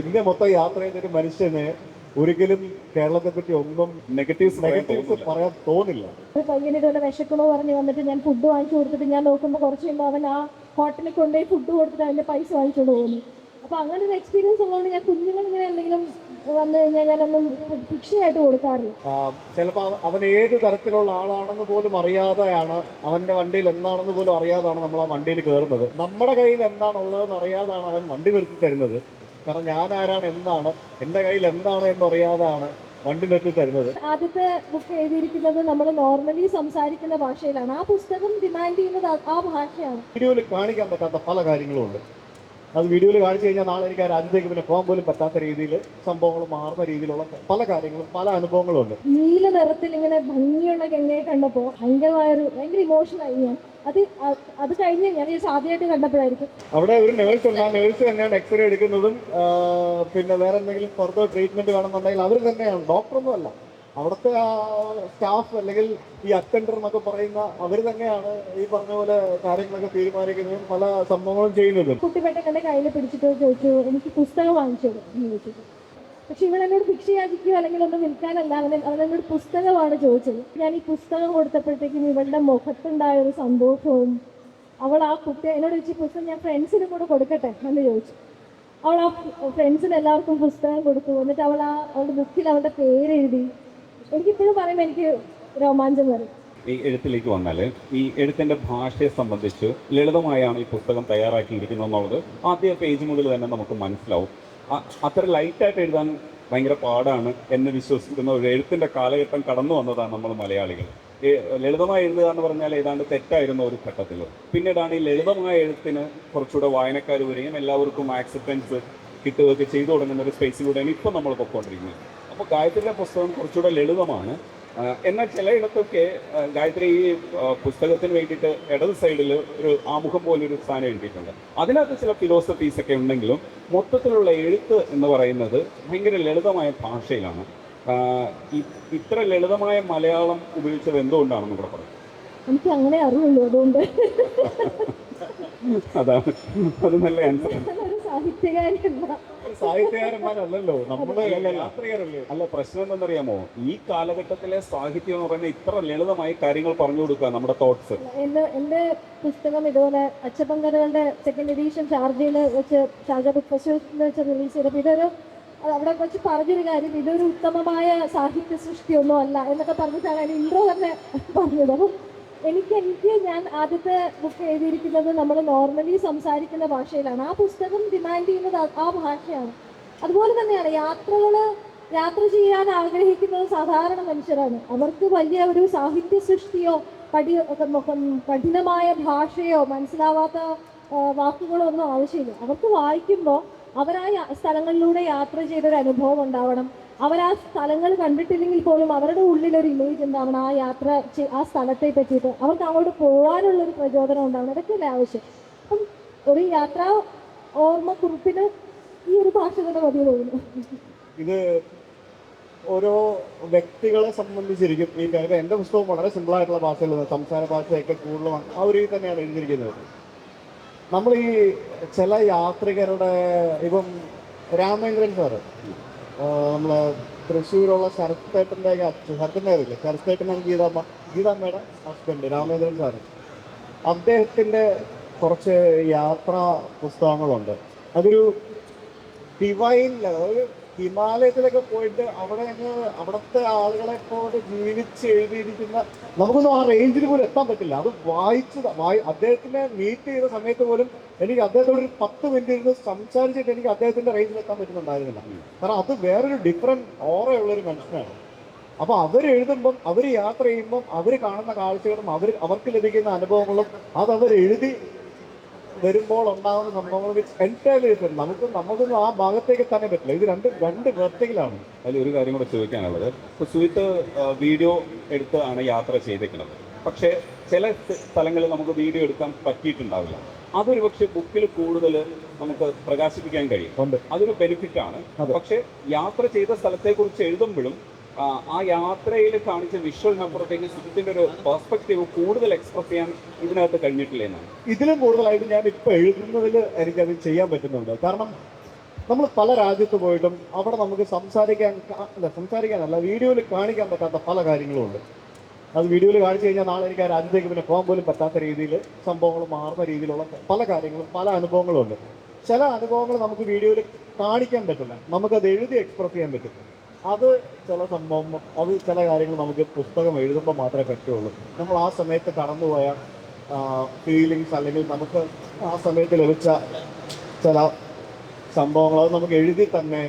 India മൊത്തം യാത്ര ചെയ്തൊരു മനുഷ്യന് ഒരിക്കലും കേരളത്തെ പറ്റി ഒന്നും നെഗറ്റീവ്സ് നെഗറ്റീവ്സ് പറയാൻ തോന്നില്ല. ഒരു പയ്യന് ഇതുപോലെ വിശക്കണോ പറഞ്ഞു വന്നിട്ട് ഞാൻ ഫുഡ് വാങ്ങിച്ചു കൊടുത്തിട്ട് ഞാൻ നോക്കുമ്പോൾ കുറച്ച് കഴിയുമ്പോൾ അവൻ ആ ഹോട്ടലിൽ കൊണ്ടുപോയി ഫുഡ് കൊടുത്തിട്ട് അതിന്റെ പൈസ വാങ്ങിച്ചോണ്ട് പോകുന്നു. അപ്പൊ അങ്ങനെ ഒരു എക്സ്പീരിയൻസ് ഉള്ളതുകൊണ്ട് ഞാൻ കുഞ്ഞുങ്ങൾ ഇങ്ങനെ എന്തെങ്കിലും വന്നു കഴിഞ്ഞാൽ ഞാനൊന്നും ശിക്ഷയായിട്ട് കൊടുക്കാറില്ല. ചിലപ്പോൾ അവൻ ഏത് തരത്തിലുള്ള ആളാണെന്ന് പോലും അറിയാതെയാണ് അവന്റെ വണ്ടിയിൽ എന്താണെന്ന് പോലും അറിയാതാണ് നമ്മൾ ആ വണ്ടിയിൽ കയറുന്നത് നമ്മുടെ കയ്യിൽ എന്താണുള്ളതെന്ന് അറിയാതാണ് അവൻ വണ്ടി നിർത്തി തരുന്നത്. കാരണം ഞാൻ ആരാണ് എന്താണ് എന്റെ കയ്യിൽ എന്താണ് എന്ന് അറിയാതാണ് വണ്ടി നിർത്തി തരുന്നത്. ആദ്യത്തെ ബുക്ക് എഴുതിയിരിക്കുന്നത് നമ്മൾ നോർമലി സംസാരിക്കുന്ന ഭാഷയിലാണ്. ആ പുസ്തകം ഡിമാൻഡ് ചെയ്യുന്നത് ആ- ആ ഭാഷയാണ്. വീഡിയോയിൽ കാണിക്കാൻ പറ്റാത്ത പല കാര്യങ്ങളും ഉണ്ട്. അത് വീഡിയോയിൽ കാണിച്ചു കഴിഞ്ഞാൽ നാളെ എനിക്ക് ആ രാജ്യത്തേക്ക് പിന്നെ പോകാൻ പോലും പറ്റാത്ത രീതിയിൽ സംഭവങ്ങൾ മാറുന്ന രീതിയിലുള്ള പല കാര്യങ്ങളും പല അനുഭവങ്ങളും ഉണ്ട്. നീല നിറത്തിൽ ഇങ്ങനെ ഭംഗിയുള്ള ഗംഗയെ കണ്ടപ്പോൾ ഭയങ്കരമായൊരു ഭയങ്കര ഇമോഷനായി ഞാൻ. അത് അത് കഴിഞ്ഞ് ഞാൻ ഈ ആദ്യമായിട്ട് കണ്ടപ്പോഴായിരിക്കും. അവിടെ ഒരു നേഴ്സ് ഉണ്ട്. ആ നേഴ്സ് തന്നെയാണ് എക്സ്റേ എടുക്കുന്നതും പിന്നെ വേറെ എന്തെങ്കിലും ഫർദർ ട്രീറ്റ്മെന്റ് വേണമെന്നുണ്ടെങ്കിൽ അവർ തന്നെയാണ്. ഡോക്ടറൊന്നും അല്ല. അവിടുത്തെ ആ സ്റ്റാഫ് അല്ലെങ്കിൽ ഈ അറ്റൻഡർ എന്നൊക്കെ പറയുന്ന അവർ തന്നെയാണ് ഈ പറഞ്ഞ പോലെ കാര്യങ്ങളൊക്കെ തീരുമാനിക്കുന്നതും പല സംഭവങ്ങളും ചെയ്യുന്നതും. കുട്ടിപ്പെട്ട കയ്യിൽ പിടിച്ചിട്ട് ചോദിച്ചു എനിക്ക് പുസ്തകം വാങ്ങിച്ചു തരൂ?" എന്ന് ചോദിച്ചു. പക്ഷെ ഇവൾ എന്നോട് ഭിക്ഷ യാചിക്കുകയോ അല്ലെങ്കിൽ ഒന്ന് വിൽക്കാനല്ല അവൻ എന്നോട് പുസ്തകമാണ് ചോദിച്ചത്. ഞാൻ ഈ പുസ്തകം കൊടുത്തപ്പോഴത്തേക്കും ഇവളുടെ മുഖത്തുണ്ടായ ഒരു സന്തോഷവും അവൾ ആ കുട്ടി എന്നോട് ചോദിച്ചു "ഈ പുസ്തകം ഞാൻ ഫ്രണ്ട്സിനും കൂടെ കൊടുക്കട്ടെ? എന്ന് ചോദിച്ചു. അവൾ ആ ഫ്രണ്ട്സിന് എല്ലാവർക്കും പുസ്തകം കൊടുത്തു. എന്നിട്ട് അവൾ ആ അവളുടെ ബുക്കിൽ അവളുടെ പേര് എനിക്കിപ്പോഴും പറയുമ്പോൾ എനിക്ക് രോമാഞ്ചം വരും. ഈ എഴുത്തിലേക്ക് വന്നാൽ ഈ എഴുത്തിന്റെ ഭാഷയെ സംബന്ധിച്ച് ലളിതമായാണ് ഈ പുസ്തകം തയ്യാറാക്കിയിരിക്കുന്നത് എന്നുള്ളത് ആദ്യ പേജ് മുതൽ തന്നെ നമുക്ക് മനസ്സിലാവും. അത്ര ലൈറ്റായിട്ട് എഴുതാൻ ഭയങ്കര പാടാണ് എന്ന് വിശ്വസിക്കുന്ന ഒരു എഴുത്തിന്റെ കാലഘട്ടം കടന്നു വന്നതാണ് നമ്മൾ മലയാളികൾ. ലളിതമായ എഴുതുക എന്ന് പറഞ്ഞാൽ ഏതാണ്ട് തെറ്റായിരുന്ന ഒരു ഘട്ടത്തിൽ പിന്നീടാണ് ഈ ലളിതമായ എഴുത്തിന് കുറച്ചുകൂടെ വായനക്കാർ വരികയും എല്ലാവർക്കും ആക്സെപ്റ്റൻസ് കിട്ടുകയൊക്കെ ചെയ്തു തുടങ്ങുന്ന ഒരു സ്പേസിലൂടെയാണ് ഇപ്പോൾ നമ്മൾ പൊയ്ക്കൊണ്ടിരിക്കുന്നത് അപ്പോൾ ഗായത്രിയുടെ പുസ്തകം കുറച്ചുകൂടെ ലളിതമാണ്. എന്നാൽ ചിലയിടത്തൊക്കെ ഗായത്രി ഈ പുസ്തകത്തിന് വേണ്ടിയിട്ട് ഇടത് സൈഡിൽ ഒരു ആമുഖം പോലെ ഒരു സ്ഥാനം എഴുതിയിട്ടുണ്ട്. അതിനകത്ത് ചില ഫിലോസഫീസ് ഒക്കെ ഉണ്ടെങ്കിലും മൊത്തത്തിലുള്ള എഴുത്ത് എന്ന് പറയുന്നത് ഭയങ്കര ലളിതമായ ഭാഷയിലാണ്. ഇത്ര ലളിതമായ മലയാളം ഉപയോഗിച്ചത് എന്തുകൊണ്ടാണെന്ന് കൂടെ പറയാം എനിക്ക് അങ്ങനെ അറിവുള്ളൂ അതുകൊണ്ട്. അതാണ് അത് നല്ല ആൻസർ സാഹിത്യകാരന്മാരല്ലല്ലോ നമ്മൾ അല്ല പ്രശ്നം എന്തെന്നറിയാമോ ഈ കാലഘട്ടത്തിലെ സാഹിത്യം എന്ന് പറയുന്നത് ഇത്ര ലളിതമായി കാര്യങ്ങൾ പറഞ്ഞു കൊടുക്കുക നമ്മുടെ തോട്ട്സ് എന്റെ പുസ്തകം ഇതുപോലെ അച്ചപ്പങ്കരകളുടെ സെക്കൻഡ് എഡീഷൻ ഷാർജയിൽ വെച്ച് ഷാർജ ബുക്ക് ഫെസ്റ്റിവൽ വെച്ച് റിലീസ് ചെയ്തപ്പോൾ ഇതൊരു അവിടെ വെച്ച് പറഞ്ഞൊരു കാര്യം ഇതൊരു ഉത്തമമായ സാഹിത്യ സൃഷ്ടിയൊന്നും അല്ല എന്നൊക്കെ പറഞ്ഞിട്ടാണ് അതിന് ഇൻട്രോ തന്നെ പറഞ്ഞത്. അപ്പം എനിക്ക് എനിക്ക് ഞാൻ ആദ്യത്തെ ബുക്ക് എഴുതിയിരിക്കുന്നത് നമ്മൾ നോർമലി സംസാരിക്കുന്ന ഭാഷയിലാണ്. ആ പുസ്തകം ഡിമാൻഡ് ചെയ്യുന്നത് ആ- ഭാഷയാണ്. അതുപോലെ തന്നെയാണ് യാത്രകൾ യാത്ര ചെയ്യാൻ ആഗ്രഹിക്കുന്നത് സാധാരണ മനുഷ്യരാണ്. അവർക്ക് വലിയ ഒരു സാഹിത്യ സൃഷ്ടിയോ പഠി കഠിനമായ ഭാഷയോ മനസ്സിലാവാത്ത വാക്കുകളോ ഒന്നും ആവശ്യമില്ല. അവർക്ക് വായിക്കുമ്പോൾ അവരായ സ്ഥലങ്ങളിലൂടെ യാത്ര ചെയ്തൊരു അനുഭവം ഉണ്ടാവണം. അവർ ആ സ്ഥലങ്ങൾ കണ്ടിട്ടില്ലെങ്കിൽ പോലും അവരുടെ ഉള്ളിൽ ഒരു ഇമേജ് ഉണ്ടാവണം ആ യാത്ര ആ സ്ഥലത്തെ പറ്റിയിട്ട് അവർക്ക് അങ്ങോട്ട് പോകാനുള്ള ഒരു പ്രചോദനം ഉണ്ടാവണം. ഇതൊക്കെയല്ലേ ആവശ്യം. അപ്പം ഒരു യാത്രാ ഓർമ്മക്കുറിപ്പിന് ഈ ഒരു ഭാഷ തന്നെ മതി തോന്നുന്നു. ഇത് ഓരോ വ്യക്തികളെ സംബന്ധിച്ചിരിക്കും ഈ കാര്യം. എന്റെ പുസ്തകം വളരെ സിമ്പിൾ ആയിട്ടുള്ള ഭാഷയിൽ സംസാര ഭാഷയൊക്കെ കൂടുതലും ആ ഒരു തന്നെയാണ് എഴുതിയിരിക്കുന്നത്. നമ്മൾ ഈ ചില യാത്രികരുടെ ഇപ്പം രാമേന്ദ്രൻ സാറ്. നമ്മളെ തൃശ്ശൂരുള്ള ശരത്തേട്ടന്റെ ശരത്തിന്റെ ശരത് ശരത്തേട്ടനാണ് ഗീതാമ്മ ഗീതാമ്മയുടെ ഹസ്ബൻഡ് രാമേന്ദ്രൻ സാറ് അദ്ദേഹത്തിന്റെ കുറച്ച് യാത്രാ പുസ്തകങ്ങളുണ്ട്. അതൊരു ഡിവൈൻ ഒരു ഹിമാലയത്തിലൊക്കെ പോയിട്ട് അവിടെ അവിടുത്തെ ആളുകളെ പോലെ ജീവിച്ച് എഴുതിയിരിക്കുന്ന നമുക്കൊന്നും ആ റേഞ്ചിൽ പോലും എത്താൻ പറ്റില്ല. അത് വായിച്ചത് വായി അദ്ദേഹത്തിനെ മീറ്റ് ചെയ്ത സമയത്ത് പോലും എനിക്ക് അദ്ദേഹത്തോട് ഒരു പത്ത് മിനിറ്റ് ഇരുന്ന് സംസാരിച്ചിട്ട് എനിക്ക് അദ്ദേഹത്തിന്റെ റേഞ്ചിൽ എത്താൻ പറ്റുന്നുണ്ടായിരുന്നില്ല. കാരണം അത് വേറൊരു ഡിഫറെന്റ് ഓറയുള്ള ഒരു മനുഷ്യനാണ്. അപ്പൊ അവരെഴുതുമ്പം അവർ യാത്ര ചെയ്യുമ്പം അവർ കാണുന്ന കാഴ്ചകളും അവർ അവർക്ക് ലഭിക്കുന്ന അനുഭവങ്ങളും അത് അവർ എഴുതി വരുമ്പോൾ ഉണ്ടാകുന്ന സംഭവങ്ങൾ വിച്ച് എന്റയർലി നമുക്ക് നമുക്കൊന്നും ആ ഭാഗത്തേക്ക് തന്നെ പറ്റില്ല. ഇത് രണ്ട് രണ്ട് വെർട്ടിക്കലാണ് അതിൽ ഒരു കാര്യം കൂടെ ചോദിക്കാനുള്ളത്. ഇപ്പോൾ സുഹിത്ത് വീഡിയോ എടുത്ത് ആണ് യാത്ര ചെയ്തേക്കുന്നത് പക്ഷേ ചില സ്ഥ- സ്ഥലങ്ങളിൽ നമുക്ക് വീഡിയോ എടുക്കാൻ പറ്റിയിട്ടുണ്ടാവില്ല. അതൊരു പക്ഷെ ബുക്കിൽ കൂടുതൽ നമുക്ക് പ്രകാശിപ്പിക്കാൻ കഴിയും. അതൊരു ബെനിഫിറ്റ് ആണ്. പക്ഷെ യാത്ര ചെയ്ത സ്ഥലത്തെക്കുറിച്ച് എഴുതുമ്പോഴും ആ, യാത്രയിൽ കാണിച്ച വിഷ്വൽ നമ്പറത്തേക്ക് സുഖത്തിന്റെ ഒരു പെർസ്പെക്റ്റീവ് കൂടുതൽ എക്സ്പ്രസ് ചെയ്യാൻ ഇതിനകത്ത് കഴിഞ്ഞിട്ടില്ല എന്നാണ്. ഇതിലും കൂടുതലായിട്ട് ഞാൻ ഇപ്പൊ എഴുതുന്നതിൽ എനിക്കത് ചെയ്യാൻ പറ്റുന്നുണ്ട്. കാരണം നമ്മൾ പല രാജ്യത്ത് പോയിട്ടും അവിടെ നമുക്ക് സംസാരിക്കാൻ അല്ല സംസാരിക്കാനല്ല വീഡിയോയിൽ കാണിക്കാൻ പറ്റാത്ത പല കാര്യങ്ങളും ഉണ്ട്. അത് വീഡിയോയിൽ കാണിച്ചു കഴിഞ്ഞാൽ നാളെ എനിക്ക് ആ രാജ്യത്തേക്ക് പിന്നെ പോകാൻ പോലും പറ്റാത്ത രീതിയിൽ സംഭവങ്ങൾ മാറുന്ന രീതിയിലുള്ള പല കാര്യങ്ങളും പല അനുഭവങ്ങളും ഉണ്ട്. ചില അനുഭവങ്ങൾ നമുക്ക് വീഡിയോയിൽ കാണിക്കാൻ പറ്റില്ല. നമുക്കത് എഴുതി എക്സ്പ്രസ് ചെയ്യാൻ പറ്റും അത് ചില സംഭവം അത് ചില കാര്യങ്ങൾ നമുക്ക് പുസ്തകം എഴുതുമ്പോൾ മാത്രമേ പറ്റുള്ളൂ. നമ്മൾ ആ സമയത്ത് കടന്നുപോയ ഫീലിങ്സ് അല്ലെങ്കിൽ നമുക്ക് ആ സമയത്ത് ലഭിച്ച ചില സംഭവങ്ങൾ അത് നമുക്ക് എഴുതി തന്നെ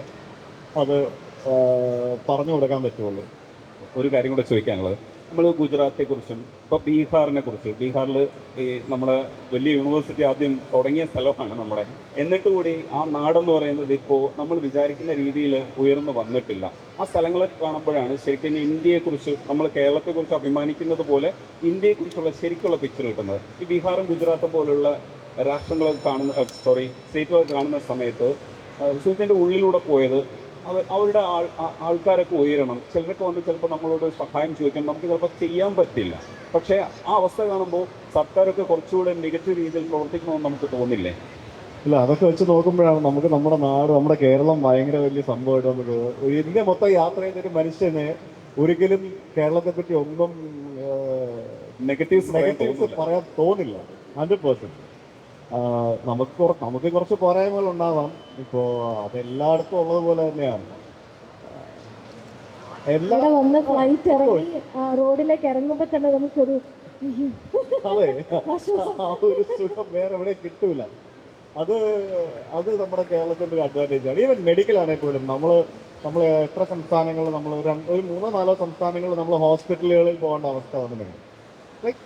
അത് പറഞ്ഞു കൊടുക്കാൻ പറ്റുള്ളൂ. ഒരു കാര്യം കൂടെ ചോദിക്കാനുള്ളത്. നമ്മൾ ഗുജറാത്തെ കുറിച്ചും ഇപ്പൊ ബീഹാറിനെ കുറിച്ച് ബീഹാറിൽ ഈ നമ്മുടെ വലിയ യൂണിവേഴ്സിറ്റി ആദ്യം തുടങ്ങിയ സ്ഥലമാണ് നമ്മുടെ എന്നിട്ട് കൂടി ആ നാടെന്ന് പറയുന്നത് ഇപ്പോൾ നമ്മൾ വിചാരിക്കുന്ന രീതിയിൽ ഉയർന്നു വന്നിട്ടില്ല. ആ സ്ഥലങ്ങളൊക്കെ കാണുമ്പോഴാണ് ശരിക്കും ഇന്ത്യയെക്കുറിച്ച് നമ്മൾ കേരളത്തെക്കുറിച്ച് അഭിമാനിക്കുന്നത് പോലെ ഇന്ത്യയെക്കുറിച്ചുള്ള ശരിക്കുള്ള പിക്ചർ കിട്ടുന്നത്. ഈ ബീഹാറും ഗുജറാത്തും പോലുള്ള രാഷ്ട്രങ്ങൾ കാണുന്ന സോറി സ്റ്റേറ്റുകൾ കാണുന്ന സമയത്ത് സുഹൃത്തിന്റെ ഉള്ളിലൂടെ പോയത് അവർ അവരുടെ ആൾ ആൾക്കാരൊക്കെ ഉയരണം. ചിലരൊക്കെ വന്ന് ചിലപ്പോൾ നമ്മളോട് സഹായം ചോദിക്കണം. നമുക്ക് ചിലപ്പോൾ ചെയ്യാൻ പറ്റില്ല. പക്ഷേ ആ അവസ്ഥ കാണുമ്പോൾ സർക്കാരൊക്കെ കുറച്ചുകൂടെ മികച്ച രീതിയിൽ പ്രവർത്തിക്കണമെന്ന് നമുക്ക് തോന്നില്ലേ? ഇല്ല അതൊക്കെ വെച്ച് നോക്കുമ്പോഴാണ് നമുക്ക് നമ്മുടെ നാട് നമ്മുടെ കേരളം ഭയങ്കര വലിയ സംഭവമായിട്ട് നമുക്ക് ഒരു ഇന്ത്യ മൊത്തം യാത്ര ചെയ്യുന്ന ഒരു മനുഷ്യന് ഒരിക്കലും കേരളത്തെ പറ്റി ഒന്നും നെഗറ്റീവ്സ് നെഗറ്റീവ്സ് പറയാൻ തോന്നില്ല. ഹൺഡ്രഡ് പേഴ്സന്റ് നമുക്ക് കുറ- നമുക്ക് കുറച്ച് പോരായ്മകൾ ഉണ്ടാവാം ഇപ്പോ അതെല്ലായിടത്തും ഉള്ളതുപോലെ തന്നെയാണ്. എല്ലാ വന്ന് ഫ്ലൈറ്റ് ഇറങ്ങി റോഡിലേക്ക് ഇറങ്ങുമ്പോൾ തന്നെ നമുക്കൊരു അതെ. ആ ഒരു സുഖം വേറെ എവിടെ കിട്ടൂല. അത് അത് നമ്മുടെ കേരളത്തിന്റെ ഒരു അഡ്വാന്റേജ് ആണ്. ഈവൻ മെഡിക്കൽ ആണെങ്കിൽ പോലും നമ്മൾ നമ്മൾ എത്ര സംസ്ഥാനങ്ങൾ നമ്മൾ ഒരു മൂന്നോ നാലോ സംസ്ഥാനങ്ങൾ നമ്മൾ ഹോസ്പിറ്റലുകളിൽ പോകേണ്ട അവസ്ഥ വന്നിട്ടുണ്ട്. ലൈക്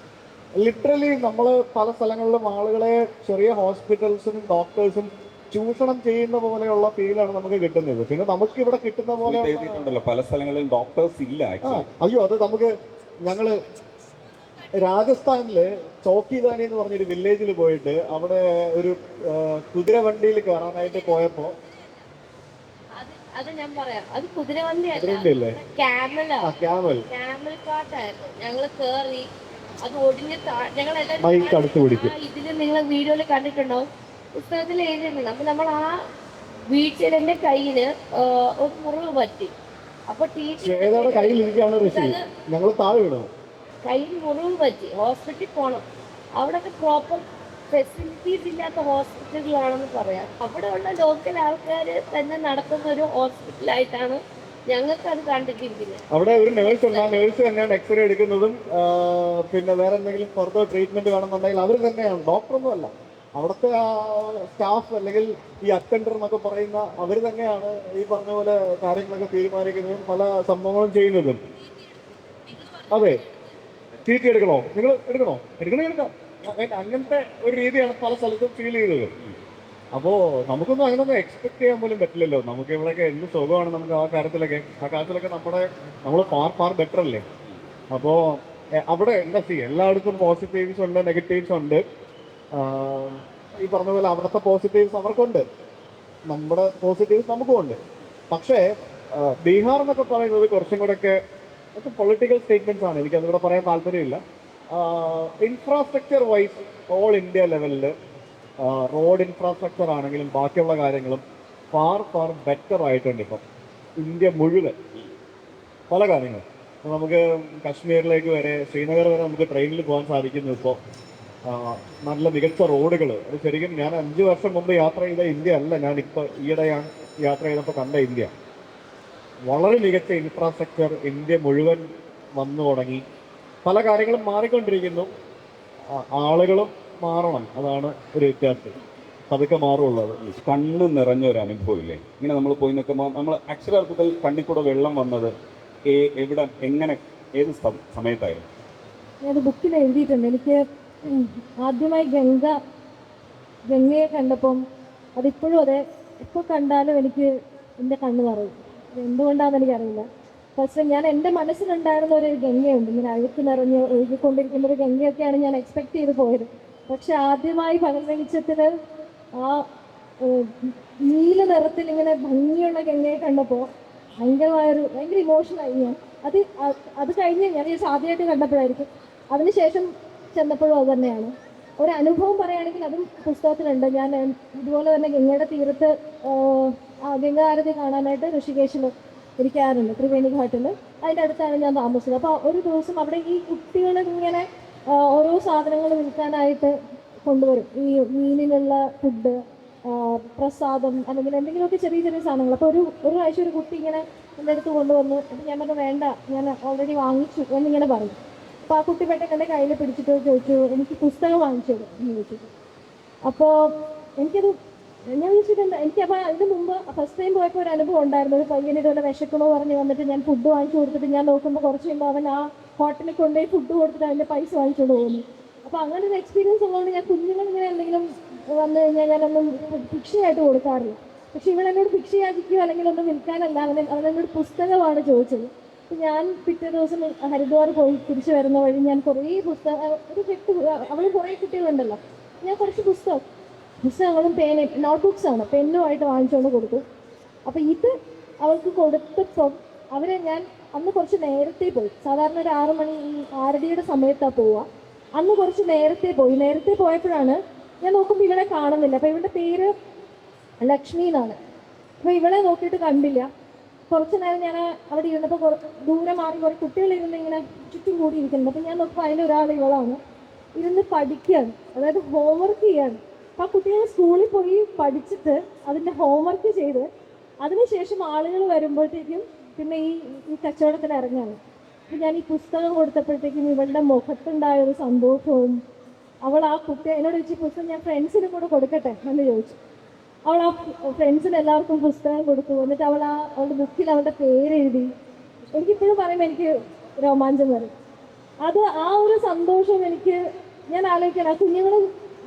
ലിറ്ററലി നമ്മൾ പല സ്ഥലങ്ങളിലും ആളുകളെ ചെറിയ ഹോസ്പിറ്റൽസും ഡോക്ടേഴ്സും ചൂഷണം ചെയ്യുന്ന പോലെയുള്ള ഫീലാണ് നമുക്ക് കിട്ടുന്നത്. പിന്നെ നമുക്ക് ഇവിടെ കിട്ടുന്ന പോലെ പല സ്ഥലങ്ങളിലും ഡോക്ടേഴ്സ് ഇല്ല അയ്യോ അത് നമുക്ക് ഞങ്ങൾ രാജസ്ഥാനിൽ ചോക്കിദാനി എന്ന് പറഞ്ഞൊരു വില്ലേജിൽ പോയിട്ട് അവിടെ ഒരു കുതിര വണ്ടിയിൽ കയറാനായിട്ട് പോയപ്പോ അത് ഞാൻ പറയാം. അത് കുതിരവണ്ടി അല്ല. ക്യാമലാ ക്യാമൽ ക്യാമൽ കാട്ടായിരുന്നു. ഞങ്ങൾ കേറി അത് ഒടിഞ്ഞ് ഞങ്ങളെല്ലാം ഞങ്ങൾ ഇതിൽ നിങ്ങൾ വീഡിയോയിൽ കണ്ടിട്ടുണ്ടാവും പുസ്തകത്തിൽ എഴുതിയിട്ടുണ്ട്. അപ്പൊ നമ്മൾ ആ എന്റെ കയ്യിൽ ഒരു മുറിവ് പറ്റി. അപ്പൊ ടീച്ചർ ഞങ്ങൾ താഴെ വീണു. കയ്യിൽ മുറിവ് പറ്റി. ഹോസ്പിറ്റലിൽ പോകണം അവിടെയൊക്കെ പ്രോപ്പർ ഫെസിലിറ്റീസ് ഇല്ലാത്ത ഹോസ്പിറ്റലുകളാണെന്ന് പറയാം. അവിടെ ഉള്ള ലോക്കൽ ആൾക്കാർ തന്നെ നടത്തുന്ന ഒരു ഹോസ്പിറ്റലായിട്ടാണ് ഞങ്ങൾക്ക് അത് കണ്ടിട്ടിരിക്കുന്നത് അവിടെ ഒരു നേഴ്സ് ഉണ്ട്. നേഴ്സ് തന്നെയാണ് എക്സ്റേ എടുക്കുന്നതും പിന്നെ വേറെ എന്തെങ്കിലും ഫർദർ ട്രീറ്റ്മെന്റ് വേണമെന്നുണ്ടെങ്കിൽ അവർ തന്നെയാണ്. ഡോക്ടറൊന്നും അല്ല. അവിടുത്തെ ആ സ്റ്റാഫ് അല്ലെങ്കിൽ ഈ അറ്റൻഡർ എന്നൊക്കെ പറയുന്ന അവർ തന്നെയാണ് ഈ പറഞ്ഞ പോലെ കാര്യങ്ങളൊക്കെ തീരുമാനിക്കുന്നതും പല സംഭവങ്ങളും ചെയ്യുന്നതും. അതെ. ടി എടുക്കണോ? നിങ്ങൾ എടുക്കണോ? എടുക്കണേ എടുക്കാം അങ്ങനത്തെ ഒരു രീതിയാണ് പല സ്ഥലത്തും ഫീൽ ചെയ്തത്. അപ്പോ നമുക്കൊന്നും അങ്ങനൊന്നും എക്സ്പെക്ട് ചെയ്യാൻ പോലും പറ്റില്ലല്ലോ. നമുക്ക് ഇവിടെയൊക്കെ എന്ത് സുഖമാണ് നമുക്ക് ആ കാര്യത്തിലൊക്കെ. ആ കാര്യത്തിലൊക്കെ നമ്മുടെ നമ്മൾ ഫാർ ഫാർ ബെറ്റർ അല്ലേ? അപ്പോ അവിടെ എന്താ സി എല്ലായിടത്തും പോസിറ്റീവ്സ് ഉണ്ട് നെഗറ്റീവ്സ് ഉണ്ട്. ഈ പറഞ്ഞ പോലെ അവിടുത്തെ പോസിറ്റീവ്സ് അവർക്കുണ്ട്. നമ്മുടെ പോസിറ്റീവ്സ് നമുക്കും ഉണ്ട് പക്ഷേ ബീഹാർ എന്നൊക്കെ പറയുന്നത് കുറച്ചും കൂടെയൊക്കെ പൊളിറ്റിക്കൽ സ്റ്റേറ്റ്മെന്റ്സ് ആണ് എനിക്ക് അതിവിടെ പറയാൻ താല്പര്യമില്ല. ഇൻഫ്രാസ്ട്രക്ചർ വൈസ് ഓൾ ഇന്ത്യ ലെവലിൽ റോഡ് ഇൻഫ്രാസ്ട്രക്ചർ ആണെങ്കിലും ബാക്കിയുള്ള കാര്യങ്ങളും ഫാർ ഫാർ ബെറ്റർ ആയിട്ടുണ്ട് ഇപ്പം. ഇന്ത്യ മുഴുവൻ. പല കാര്യങ്ങളും. നമുക്ക് കശ്മീരിലേക്ക് വരെ ശ്രീനഗർ വരെ നമുക്ക് ട്രെയിനിൽ പോകാൻ സാധിക്കുന്നു ഇപ്പോൾ നല്ല മികച്ച റോഡുകൾ ശരിക്കും ഞാൻ അഞ്ച് വർഷം മുമ്പ് യാത്ര ചെയ്ത ഇന്ത്യ അല്ല. ഞാൻ ഇപ്പോൾ ഈയിടെയാണ് യാത്ര ചെയ്തപ്പോൾ കണ്ട ഇന്ത്യ. വളരെ മികച്ച ഇൻഫ്രാസ്ട്രക്ചർ ഇന്ത്യ മുഴുവൻ വന്നു തുടങ്ങി. പല കാര്യങ്ങളും മാറിക്കൊണ്ടിരിക്കുന്നു. ആളുകളും മാറണം. അതാണ് ഒരു വ്യത്യാസം. പതുക്കെ മാറുള്ളത് കണ്ണ് നിറഞ്ഞ ഒരു അനുഭവം ഇല്ലേ ഇങ്ങനെ നമ്മൾ പോയി നിൽക്കുമ്പോൾ നമ്മൾ അക്ഷരാർത്ഥത്തിൽ കണ്ണിൽ കൂടെ വെള്ളം വന്നത് എവിടെ എങ്ങനെ ഏത് സമയത്തായിരുന്നു? ഞാൻ ബുക്കിൽ എഴുതിയിട്ടുണ്ട്. എനിക്ക് ആദ്യമായി ഗംഗ ഗംഗയെ കണ്ടപ്പം അതിപ്പോഴും അതെ. എപ്പോൾ കണ്ടാലും എനിക്ക് എന്റെ കണ്ണ് നിറയും. എന്തുകൊണ്ടാണെന്ന് എനിക്കറിയില്ല. പക്ഷെ ഞാൻ എന്റെ മനസ്സിലുണ്ടായിരുന്ന ഒരു ഗംഗയുണ്ട്. ഇങ്ങനെ അഴുക്ക് നിറഞ്ഞ് ഒഴുകിക്കൊണ്ടിരിക്കുന്ന ഒരു ഗംഗയൊക്കെയാണ് ഞാൻ എക്സ്പെക്ട് ചെയ്ത് പോയത്. പക്ഷെ ആദ്യമായി വെളിച്ചത്തിൽ ആ നീല നിറത്തിൽ ഇങ്ങനെ ഭംഗിയുള്ള ഗംഗയെ കണ്ടപ്പോൾ ഭയങ്കരമായൊരു ഭയങ്കര ഇമോഷനായി ഞാൻ. അത് അത് കഴിഞ്ഞ് ഞാൻ ഈ ആദ്യമായിട്ട് കണ്ടപ്പോഴായിരിക്കും. അതിനുശേഷം ചെന്നപ്പോഴും അത് തന്നെയാണ്. ഒരു അനുഭവം പറയുകയാണെങ്കിൽ അതും പുസ്തകത്തിലുണ്ട്. ഞാൻ ഇതുപോലെ തന്നെ ഗംഗയുടെ തീരത്ത് ഗംഗാരതി കാണാനായിട്ട് ഋഷികേശിൽ ഇരിക്കാറുണ്ട് ത്രിവേണി ഘാട്ടിൽ അതിന്റെ അടുത്താണ് ഞാൻ താമസിച്ചത് അപ്പോൾ ഒരു ദിവസം അവിടെ ഈ കുട്ടികൾ ഇങ്ങനെ ഓരോ സാധനങ്ങൾ വിൽക്കാനായിട്ട് കൊണ്ടുവരും. ഈ മീനിനുള്ള ഫുഡ് പ്രസാദം അല്ലെങ്കിൽ എന്തെങ്കിലുമൊക്കെ ചെറിയ ചെറിയ സാധനങ്ങൾ. അപ്പോൾ ഒരു ഒരു പ്രാവശ്യം ഒരു കുട്ടി ഇങ്ങനെ എന്റെ അടുത്ത് കൊണ്ടുവന്ന് ഞാൻ പറഞ്ഞു വേണ്ട ഞാൻ ഓൾറെഡി വാങ്ങിച്ചു എന്നിങ്ങനെ പറയും. അപ്പോൾ ആ കുട്ടി പെട്ടെന്ന് എന്റെ കയ്യിൽ പിടിച്ചിട്ട് ചോദിച്ചു എനിക്ക് പുസ്തകം വാങ്ങിച്ചു എന്ന് ചോദിച്ചു. അപ്പോൾ എനിക്കത് ഞാൻ വിളിച്ചിട്ടുണ്ട് എനിക്ക് അപ്പോൾ അതിന് മുമ്പ് ഫസ്റ്റ് ടൈം പോയപ്പോൾ ഒരു അനുഭവം ഉണ്ടായിരുന്നു. ഒരു പയ്യന് ഇതുപോലെ വിശക്കണോ പറഞ്ഞ് വന്നിട്ട് ഞാൻ ഫുഡ് വാങ്ങിച്ചു കൊടുത്തിട്ട് ഞാൻ നോക്കുമ്പോൾ കുറച്ച് കഴിയുമ്പോൾ അവൻ ആ ഹോട്ടലിൽ കൊണ്ടുപോയി ഫുഡ് കൊടുത്തിട്ട് അതിന്റെ പൈസ വാങ്ങിച്ചുകൊണ്ട് പോകുന്നു. അപ്പോൾ അങ്ങനെ ഒരു എക്സ്പീരിയൻസ് ഉള്ളതുകൊണ്ട് ഞാൻ കുഞ്ഞുങ്ങൾ ഇങ്ങനെ എന്തെങ്കിലും വന്നു കഴിഞ്ഞാൽ ഞാനൊന്നും ഭിക്ഷയായിട്ട് കൊടുക്കാറില്ല. പക്ഷെ ഇവൻ എന്നോട് ഭിക്ഷയാചിക്കുകയോ അല്ലെങ്കിൽ ഒന്നും വിൽക്കാനല്ല അവൻ അവൻ എന്നോട് പുസ്തകമാണ് ചോദിച്ചത്. ഞാൻ പിറ്റേ ദിവസം ഹരിദ്വാർ പോയി തിരിച്ചു വരുന്ന വഴി ഞാൻ കുറേ പുസ്തകം ഒരു കെട്ട് അവൾ കുറേ കുട്ടികളുണ്ടല്ലോ. ഞാൻ കുറച്ച് പുസ്തകം പുസ്തകങ്ങളും പേനയും നോട്ട് ബുക്സാണ് പെന്നുമായിട്ട് വാങ്ങിച്ചുകൊണ്ട് കൊടുത്തു അപ്പോൾ ഇത് അവൾക്ക് കൊടുത്തപ്പം അവരെ ഞാൻ അന്ന് കുറച്ച് നേരത്തെ പോയി. സാധാരണ ഒരു ആറ് മണി ഈ ആരടിയുടെ സമയത്താണ് പോവുക. അന്ന് കുറച്ച് നേരത്തെ പോയി. നേരത്തെ പോയപ്പോഴാണ് ഞാൻ നോക്കുമ്പോൾ ഇവളെ കാണുന്നില്ല. അപ്പോൾ ഇവളുടെ പേര് ലക്ഷ്മി എന്നാണ്. അപ്പോൾ ഇവളെ നോക്കിയിട്ട് കണ്ടില്ല. കുറച്ച് നേരം ഞാൻ അവിടെ ഇരുന്നപ്പോൾ ദൂരെ മാറി കുറേ കുട്ടികളിരുന്ന് ഇങ്ങനെ ചുറ്റും കൂടി ഇരിക്കുന്നു അപ്പം ഞാൻ നോക്കുമ്പോൾ അതിലൊരാൾ ഇവളാണ്. ഇരുന്ന് പഠിക്കുകയാണ് അതായത് ഹോംവർക്ക് ചെയ്യാണ്. അപ്പം ആ കുട്ടികൾ സ്കൂളിൽ പോയി പഠിച്ചിട്ട് അതിന്റെ ഹോംവർക്ക് ചെയ്ത് അതിനുശേഷം ആളുകൾ വരുമ്പോഴത്തേക്കും പിന്നെ ഈ ഈ കച്ചവടത്തിന് ഇറങ്ങാണ്. അപ്പം ഞാൻ ഈ പുസ്തകം കൊടുത്തപ്പോഴത്തേക്കും ഇവളുടെ മുഖത്തുണ്ടായ ഒരു സന്തോഷവും അവൾ ആ കുട്ടി എന്നോട് ചോദിച്ചു പുസ്തകം ഞാൻ ഫ്രണ്ട്സിനും കൂടെ കൊടുക്കട്ടെ? എന്ന് ചോദിച്ചു. അവൾ ആ ഫ്രണ്ട്സിന് എല്ലാവർക്കും പുസ്തകം കൊടുത്തു. എന്നിട്ട് അവൾ ആ അവളുടെ ബുക്കിൽ അവളുടെ പേരെഴുതി. എനിക്കിപ്പോഴും പറയുമ്പോൾ എനിക്ക് രോമാഞ്ചം വരും. അത് ആ ഒരു സന്തോഷം എനിക്ക് ഞാൻ ആലോചിക്കണം ആ കുഞ്ഞുങ്ങൾ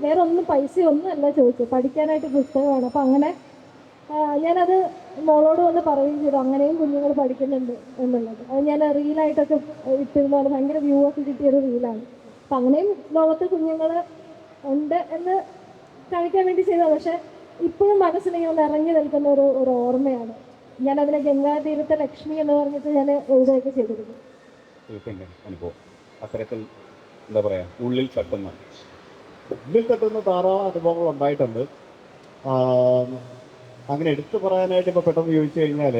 വേറെ ഒന്നും പൈസ ഒന്നും അല്ല ചോദിച്ചു പഠിക്കാനായിട്ട് പുസ്തകമാണ്. അപ്പം അങ്ങനെ ഞാനത് മോളോട് വന്ന് പറയുകയും ചെയ്തു. അങ്ങനെയും കുഞ്ഞുങ്ങൾ പഠിക്കുന്നുണ്ട് എന്നുള്ളത്. അത് ഞാൻ റീലായിട്ടൊക്കെ ഇട്ടിരുന്നത് ഭയങ്കര വ്യൂ ഒക്കെ കിട്ടിയൊരു റീലാണ് അപ്പം അങ്ങനെയും ലോകത്ത് കുഞ്ഞുങ്ങൾ ഉണ്ട് എന്ന് കാണിക്കാൻ വേണ്ടി ചെയ്തതാണ്. പക്ഷെ ഇപ്പോഴും മനസ്സിലിങ്ങനെ ഒന്ന് ഇറങ്ങി നിൽക്കുന്ന ഒരു ഒരു ഓർമ്മയാണ്. ഞാൻ ഞാനതിനെ ഗംഗാതീരത്തെ ലക്ഷ്മി എന്ന് പറഞ്ഞിട്ട് ഞാൻ എഴുതുകയൊക്കെ ചെയ്തിരുന്നു. അനുഭവം. അത്തരത്തിൽ എന്താ പറയാ ഉള്ളിൽ തട്ടുന്ന ഉള്ളിൽ തട്ടുന്ന ധാരാളം അനുഭവങ്ങൾ ഉണ്ടായിട്ടുണ്ട്. അങ്ങനെ എടുത്തു പറയാനായിട്ട് ഇപ്പൊ പെട്ടെന്ന് ചോദിച്ചു കഴിഞ്ഞാൽ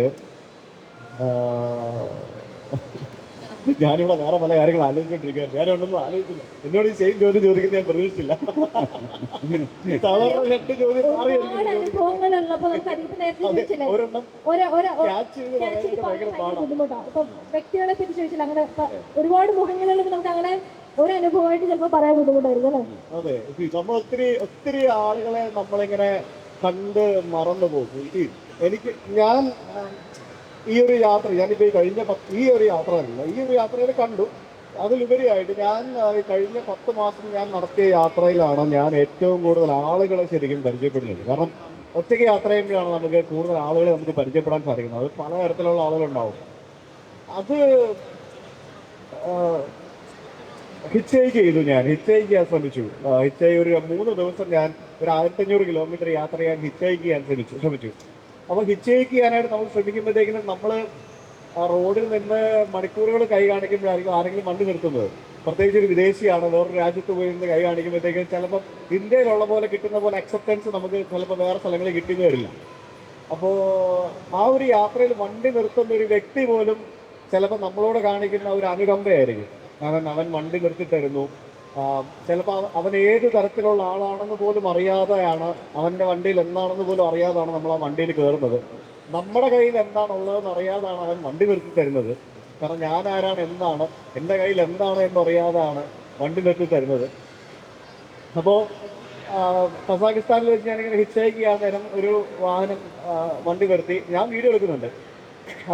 ഞാനിവിടെ വേറെ പല കാര്യങ്ങൾ നേരെ ഒന്നും ആലോചിച്ചില്ല. എന്നോട് ഈ സെയിം ചോദ്യം ചോദിക്കുന്ന ഞാൻ പ്രതീക്ഷിച്ചില്ല. സാധാരണ രണ്ട് വ്യക്തികളെ പറ്റി ചോദിച്ചില്ല അങ്ങനെ ഒരുപാട് മുഖങ്ങളുള്ളത് നമുക്ക് അങ്ങനെ ഒരു അനുഭവമായിട്ട് ചിലപ്പോൾ പറയാൻ ബുദ്ധിമുട്ടായിരുന്നു അല്ലേ? അതെ നമ്മൾ ഒത്തിരി ഒത്തിരി ആളുകളെ നമ്മളിങ്ങനെ കണ്ട് മറന്നു പോകും. എനിക്ക് ഞാൻ ഈ ഒരു യാത്ര ഞാനിപ്പോൾ ഈ കഴിഞ്ഞ പത്ത് ഈ ഒരു യാത്ര അല്ല ഈ ഒരു യാത്രയിൽ കണ്ടു. അതിലുപരിയായിട്ട് ഞാൻ കഴിഞ്ഞ പത്ത് മാസം ഞാൻ നടത്തിയ യാത്രയിലാണ് ഞാൻ ഏറ്റവും കൂടുതൽ ആളുകളെ ശരിക്കും പരിചയപ്പെടുന്നത്. കാരണം ഒറ്റയ്ക്ക് യാത്ര ചെയ്യുമ്പോഴാണ് നമുക്ക് കൂടുതൽ ആളുകളെ നമുക്ക് പരിചയപ്പെടാൻ സാധിക്കുന്നത്. അത് പലതരത്തിലുള്ള ആളുകളുണ്ടാവും. അത് ഹിച്ച് ഹൈക്ക് ചെയ്തു ഞാൻ ഹിച്ച് ഹൈക്ക് ചെയ്യാൻ ശ്രമിച്ചു. ഹിച്ച് ഒരു മൂന്ന് ദിവസം ഞാൻ ഒരു ആയിരത്തഞ്ഞൂറ് കിലോമീറ്റർ യാത്ര ചെയ്യാൻ ഹിച്ച് ചെയ്യാൻ ശ്രമിച്ചു ശ്രമിച്ചു. അപ്പോൾ ഹിച്ച് ഹൈക്ക് ചെയ്യാനായിട്ട് നമ്മൾ ശ്രമിക്കുമ്പോഴത്തേക്കിനും നമ്മൾ റോഡിൽ നിന്ന് മണിക്കൂറുകൾ കൈ കാണിക്കുമ്പോഴായിരിക്കും ആരെങ്കിലും വണ്ടി നിർത്തുന്നത്. പ്രത്യേകിച്ച് ഒരു വിദേശിയാണ് വേറൊരു രാജ്യത്ത് പോയി നിന്ന് കൈ കാണിക്കുമ്പോഴത്തേക്കും ചിലപ്പോൾ ഇന്ത്യയിലുള്ള പോലെ കിട്ടുന്ന പോലെ അക്സെപ്റ്റൻസ് നമുക്ക് ചിലപ്പോൾ വേറെ സ്ഥലങ്ങളിൽ കിട്ടിയെന്ന് വരില്ല. അപ്പോൾ ആ ഒരു യാത്രയിൽ വണ്ടി നിർത്തുന്ന ഒരു വ്യക്തി പോലും ചിലപ്പോൾ നമ്മളോട് കാണിക്കുന്ന ഒരു അനുകമ്പയായിരിക്കും. കാരണം അവൻ വണ്ടി നിർത്തി തരുന്നു ചിലപ്പോൾ അവൻ ഏത് തരത്തിലുള്ള ആളാണെന്ന് പോലും അറിയാതെയാണ് അവന്റെ വണ്ടിയിൽ എന്താണെന്ന് പോലും അറിയാതാണ് നമ്മൾ ആ വണ്ടിയിൽ കയറുന്നത് നമ്മുടെ കയ്യിൽ എന്താണുള്ളതെന്ന് അറിയാതാണ് അവൻ വണ്ടി നിർത്തി തരുന്നത്. കാരണം ഞാൻ ആരാണ് എന്താണ് എന്റെ കയ്യിൽ എന്താണ് എന്നറിയാതാണ് വണ്ടി നിർത്തി തരുന്നത്. അപ്പോൾ കസാഖിസ്ഥാനിൽ വെച്ച് ഞാനിങ്ങനെ ഹിച്ചേക്ക് ചെയ്യാൻ നേരം ഒരു വാഹനം വണ്ടി നിർത്തി. ഞാൻ വീഡിയോ എടുക്കുന്നുണ്ട്.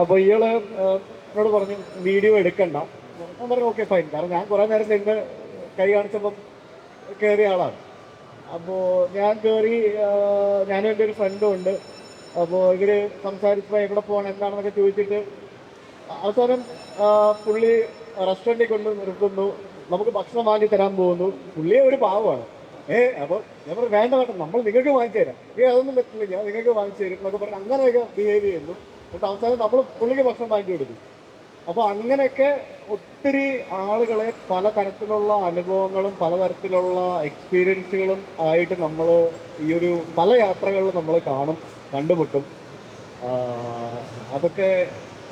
അപ്പോൾ ഇയാൾ എന്നോട് പറഞ്ഞു വീഡിയോ എടുക്കണ്ട. ഞാൻ പറഞ്ഞു ഓക്കെ ഫൈൻ കാരണം ഞാൻ കുറേ നേരം നിന്ന് കൈ കാണിച്ചപ്പം കയറിയ ആളാണ്. അപ്പോൾ ഞാൻ കയറി ഞാനും എന്റെ ഒരു ഫ്രണ്ടും ഉണ്ട്. അപ്പോൾ ഇവർ സംസാരിച്ചപ്പോൾ എവിടെ പോകണം എന്താണെന്നൊക്കെ ചോദിച്ചിട്ട് അവസാനം പുള്ളി റെസ്റ്റോറന്റിൽ കൊണ്ട് നിർത്തുന്നു. നമുക്ക് ഭക്ഷണം വാങ്ങി തരാൻ പോകുന്നു. പുള്ളിയെ ഒരു പാവമാണ്. ഏ അപ്പോൾ പറഞ്ഞു വേണ്ട വേണ്ട നമ്മൾ നിങ്ങൾക്ക് വാങ്ങിച്ചു തരാം. ഏ അതൊന്നും പറ്റില്ല ഞാൻ നിങ്ങൾക്ക് വാങ്ങിച്ചു തരും എന്നൊക്കെ പറഞ്ഞ് അങ്ങനെയൊക്കെ ബിഹേവ് ചെയ്യുന്നു. എന്നിട്ട് അവസാനം നമ്മൾ പുള്ളിക്ക് ഭക്ഷണം വാങ്ങി കൊടുക്കും അപ്പൊ അങ്ങനെയൊക്കെ ഒത്തിരി ആളുകളെ പല തരത്തിലുള്ള അനുഭവങ്ങളും പലതരത്തിലുള്ള എക്സ്പീരിയൻസുകളും ആയിട്ട് നമ്മൾ ഈ ഒരു പല യാത്രകളിലും നമ്മൾ കാണും കണ്ടുമുട്ടും. അതൊക്കെ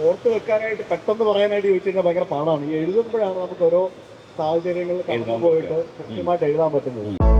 ഓർത്ത് വെക്കാനായിട്ട് പെട്ടെന്ന് പറയാനായിട്ട് ചോദിച്ചു കഴിഞ്ഞാൽ ഭയങ്കര പാടാണ്. ഈ എഴുതുമ്പോഴാണ് നമുക്ക് ഓരോ സാഹചര്യങ്ങളിൽ കടന്നു പോയിട്ട് കൃത്യമായിട്ട് എഴുതാൻ പറ്റുന്നത്.